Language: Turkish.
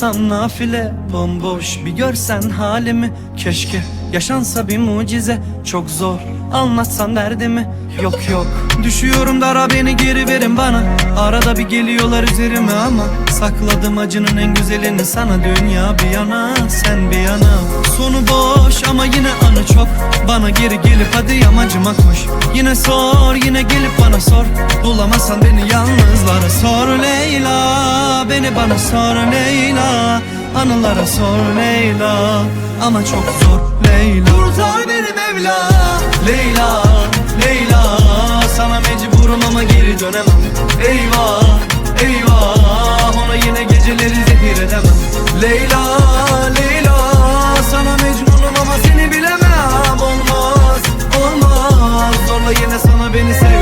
kılsam nafile Bomboş bir görsen halimi. Keşke yaşansa bir mucize Çok zor anlatsan derdimi. Yok yok. Düşüyorum dara beni geri verin bana. Arada bir geliyorlar üzerime ama Sakladım acının en güzelini sana. Dünya bir yana sen bir yana. Sonu boş ama yine anı çok. Bana geri gelip hadi yamacıma koş Yine sor yine gelip bana sor. Bulamazsan beni yalnızlara sor Leyla bana sor Leyla Anılara sor Leyla. Ama çok zor Leyla. Kurtar beni Mevla. Leyla, Leyla. Sana mecburum ama geri dönemem. Eyvah, eyvah. Ona yine geceleri zehir edemem. Leyla, Leyla. Sana mecnunum ama seni bilemem. Olmaz, olmaz. Zorla yine sana beni sev